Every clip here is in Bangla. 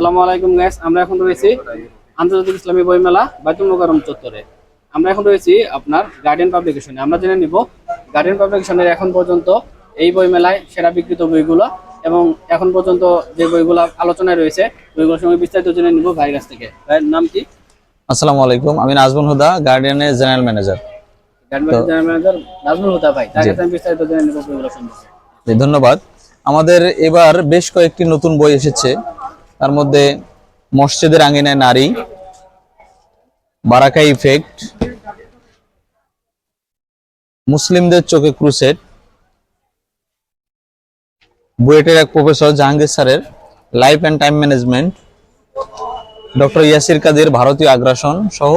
আসসালামু আলাইকুম গাইস আমরা এখন রয়েছি আন্তর্জাতিক ইসলামী বইমেলা বাইতুল মোকাররম চত্বরে। আমরা এখন রয়েছি আপনার গার্ডিয়ান পাবলিকেশনে আমরা জেনে নিব গার্ডিয়ান পাবলিকেশনের এখন পর্যন্ত এই বইমেলায় সেরা বিক্রিত বইগুলো এবং এখন পর্যন্ত যে বইগুলো আলোচনায় রয়েছে বইগুলোর সঙ্গে বিস্তারিত জেনে নিব ভাইয়ের কাছ থেকে। ভাইয়ের নাম কি? আসসালামু আলাইকুম আমি Nazmul Huda গার্ডিয়ানের general manager general manager Nazmul Huda ভাই তার কাছে বিস্তারিত জেনে নিব বইগুলো সম্পর্কে। ধন্যবাদ। আমাদের এবার বেশ কয়েকটি নতুন বই এসেছে। তার মধ্যে মসজিদের আঙিনায় নারী। বারাকা ইফেক্ট। মুসলিমদের চোখে ক্রুসেট বুয়েটের এক প্রফেসর জাহাঙ্গীর স্যারের life and time management. Doctor Yasir Kader ভারতীয় আগ্রাসন সহ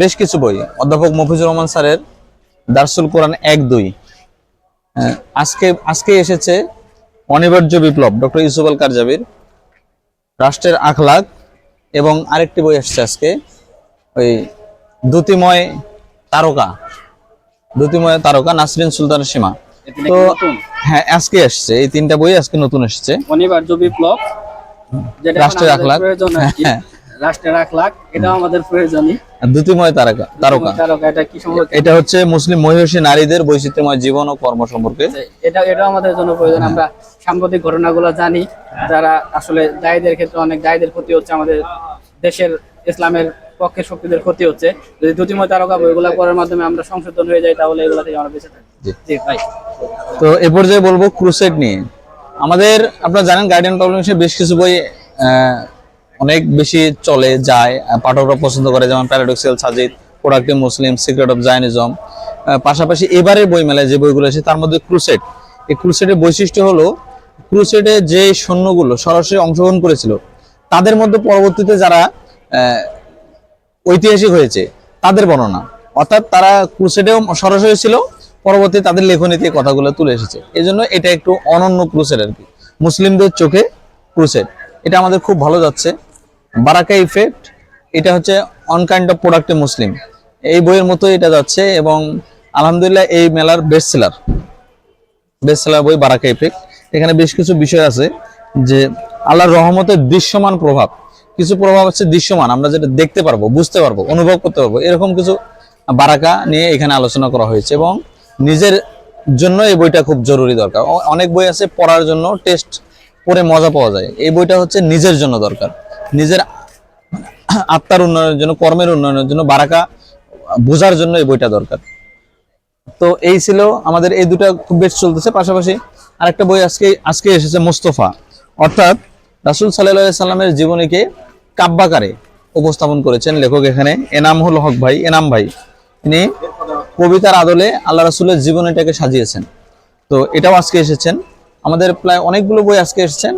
বেশ কিছু বই। অধ্যাপক মফিজুর রহমান স্যারের দারসুল কোরআন এক দুই। আজকে আজকে এসেছে অনিবার্য বিপ্লব, ডক্টর ইউসুফ আল কারজাবির। রাষ্ট্রের আখলাক এবং আরেকটি বই আসছে আজকে ওই দ্যুতিময় তারকা দ্যুতিময় তারকা নাসরিন সুলতানের সীমা। তো হ্যাঁ আজকে আসছে এই তিনটা বই আজকে নতুন এসেছে। অনিবার্য বিপ্লব রাষ্ট্রের আখলাগ আখলাক। প্রয়োজন এটাও আমাদের প্রয়োজনই। দ্যুতিময় তারকা তারকা। তারকা এটা কি সম্পর্কে এটা হচ্ছে মুসলিম মহিষী নারীদের বৈচিত্র্যময় জীবন ও কর্ম সম্পর্কে। এটা এটা আমাদের জন্য প্রয়োজন। আমরা সাম্প্রতিক ঘটনাগুলো জানি যারা আসলে দায়ীদের ক্ষেত্রে অনেক দায়ীদের ক্ষতি হচ্ছে আমাদের দেশের ইসলামের পক্ষে শক্তিদের ক্ষতি হচ্ছে। যদি দ্যুতিময় তারকা বইগুলো পড়ার মাধ্যমে আমরা সংশোধন হয়ে যাই তাহলে এগুলো থেকে আমরা বেঁচে থাকি। জি। ভাই। তো এ পর্যায়ে বলব ক্রুসেড নিয়ে। আমাদের আপনারা জানেন গার্ডিয়ান পাবলিকেশনে বেশ কিছু বই অনেক বেশি চলে, যায়। পাঠকরা পছন্দ করে, যেমন paradoxical Sajid productive Muslim secret of Zionism পাশাপাশি এবারে বই মেলায় যে বইগুলো আছে, তার মধ্যে ক্রুসেট এই ক্রুসেটের বৈশিষ্ট্য হলো ক্রুসেডে যে সৈন্যগুলো সরাসরি অংশগ্রহণ করেছিল, তাদের মধ্যে পরবর্তীতে যারা ঐতিহাসিক হয়েছে, তাদের বর্ণনা। অর্থাৎ তারা ক্রুসেডেও সরাসরি ছিল, পরবর্তী তাদের লেখনীতে কথাগুলো তুলে এসেছে। এই জন্য এটা একটু অনন্য ক্রুসেড আর কি। মুসলিমদের চোখে ক্রুসেড এটা আমাদের খুব ভালো যাচ্ছে। বারাকা ইফেক্ট, এটা হচ্ছে অন কাইন্ড অফ প্রোডাক্টে মুসলিম। এই বইয়ের মতো এটা যাচ্ছে এবং আলহামদুলিল্লাহ এই মেলার বেস্ট সেলার বেস্ট সেলার বই বারাকা ইফেক্ট। এখানে বেশ কিছু বিষয় আছে যে আল্লাহর রহমতের দৃশ্যমান প্রভাব, কিছু প্রভাব হচ্ছে দৃশ্যমান, আমরা যেটা দেখতে পারব, বুঝতে পারব, অনুভব করতে পারব, এরকম কিছু বারাকা নিয়ে এখানে আলোচনা করা হয়েছে এবং নিজের জন্য এই বইটা খুব জরুরি দরকার। অনেক বই আছে পড়ার জন্য টেস্ট পড়ে মজা পাওয়া যায়। এই বইটা হচ্ছে নিজের জন্য দরকার। নিজের আত্মার উন্নয়নের জন্য, কর্মের উন্নয়নের জন্য বারাকা বোঝার জন্য এই বইটা দরকার। তো এই ছিল আমাদের এই দুটা খুব বেশ চলতেছে, পাশাপাশি আরেকটা বই আজকে আজকে এসেছে মোস্তফা। অর্থাৎ রাসুল সাল্লাহ সাল্লামের জীবনীকে কাব্যাকারে উপস্থাপন করেছেন লেখক এখানে এনামুল হক ভাই, এনাম ভাই। তিনি কবিতার আদলে আল্লাহ রাসুলের জীবনীটাকে সাজিয়েছেন। তো এটাও আজকে এসেছেন। আমাদের প্রায় অনেকগুলো বই আজকে এসেছেন।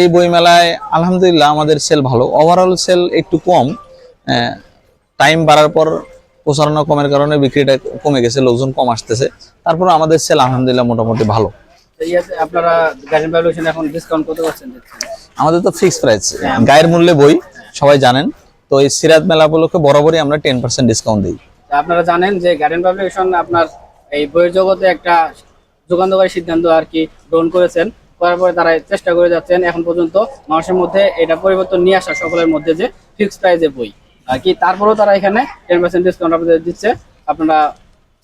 এই বই মেলায় আলহামদুলিল্লাহ আমাদের সেল ভালো। ওভারঅল সেল একটু কম টাইম বাড়ার পর প্রচারণা কমের কারণে বিক্রিটা কমে গেছে লোকজন কম আসতেছে। তারপর আমাদের সেল আলহামদুলিল্লাহ মোটামুটি ভালো। আপনারা এখন ডিসকাউন্ট কত আমাদের তো ফিক্স প্রাইস গায়ের মূল্যে বই সবাই জানেন। তো এই সিরাত মেলা উপলক্ষে বরাবরই আমরা টেন পার্সেন্ট ডিসকাউন্ট দিই। আপনারা জানেন যে গার্ডেন পাবলিকেশন আপনার এই বইয়ের জগতে একটা যুগান্তকারী সিদ্ধান্ত আর কি গ্রহণ করেছেন। করার পরে তারা চেষ্টা করে যাচ্ছেন এখন পর্যন্ত মানুষের মধ্যে এটা পরিবর্তন নিয়ে আসা সকলের মধ্যে যে ফিক্সড প্রাইজে বই। আর কি তারপরেও তারা এখানে টেন পার্সেন্ট ডিসকাউন্ট আপনাদের দিচ্ছে। আপনারা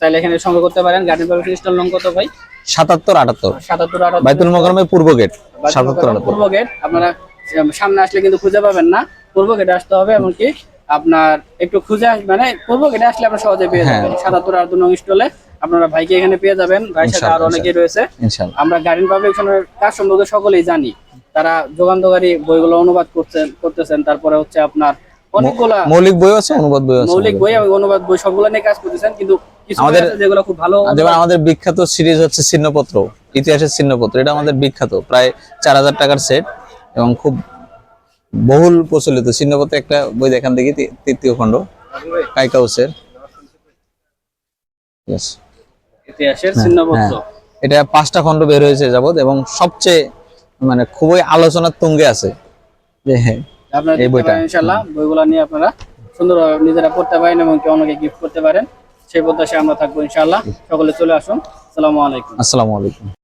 চাইলে এখানে সংগ্রহ করতে পারেন। গার্ডেন পাবলিকেশন স্টল নং কত ভাই? সাতাত্তর আটাত্তর। সাতাত্তর আটাত্তর। বাইতুল মোকারমের পূর্ব গেট সাতাত্তর পূর্ব গেট আপনারা সামনে আসলে কিন্তু খুঁজে পাবেন না। পূর্ব গেটে আসতে হবে এমনকি আপনার একটু খুঁজে আস- মানে পূর্ব গেটে আসলে আপনার সহজে পেয়ে হ্যাঁ। যাবেন। সাতাত্তর আটাত্তর নং স্টলে আপনারা ভাইকে এখানে পেয়ে যাবেন ভাইয়ের সাথে আরও অনেকেই রয়েছে। আমরা গার্ডেন পাবলিকেশনের কাজ সম্পর্কে সকলেই জানি। তারা যোগান্তকারী বইগুলো অনুবাদ করছেন করতেছেন তারপরে হচ্ছে আপনার অনেকগুলা মৌলিক বই আছে অনুবাদ বই আছে মৌলিক বই এবং অনুবাদ বই সবগুলো নিয়ে কাজ করতেছেন কিন্তু আমাদের- যেগুলো খুব ভালো যেমন আমাদের বিখ্যাত সিরিজ হচ্ছে ছিন্নপত্র ইতিহাসের ছিন্নপত্র এটা আমাদের বিখ্যাত প্রায় চার হাজার টাকার সেট এবং খুব বহুল প্রচলিত। ছিন্নপত্র একটা বই দেখান দেখি তৃতীয় খণ্ড কাইকাউসের। Yes. ইতিহাসের চিহ্নপত্র হ্যাঁ। এটা পাঁচটা খণ্ড বের হয়েছে যাবত এবং সবচেয়ে মানে খুবই আলোচনার তুঙ্গে আছে যে হ্যাঁ আপনারা এই বইটা। ইনশাআল্লাহ। ইনশাল্লাহ বইগুলো নিয়ে আপনারা সুন্দরভাবে নিজেরা পড়তে পারেন এবং কেউ অনেকে গিফট করতে পারেন। সেই প্রত্যাশায় আমরা থাকব ইনশাআল্লাহ। সকলে চলে আসুন। আসসালামু আলাইকুম। আসসালামু আলাইকুম।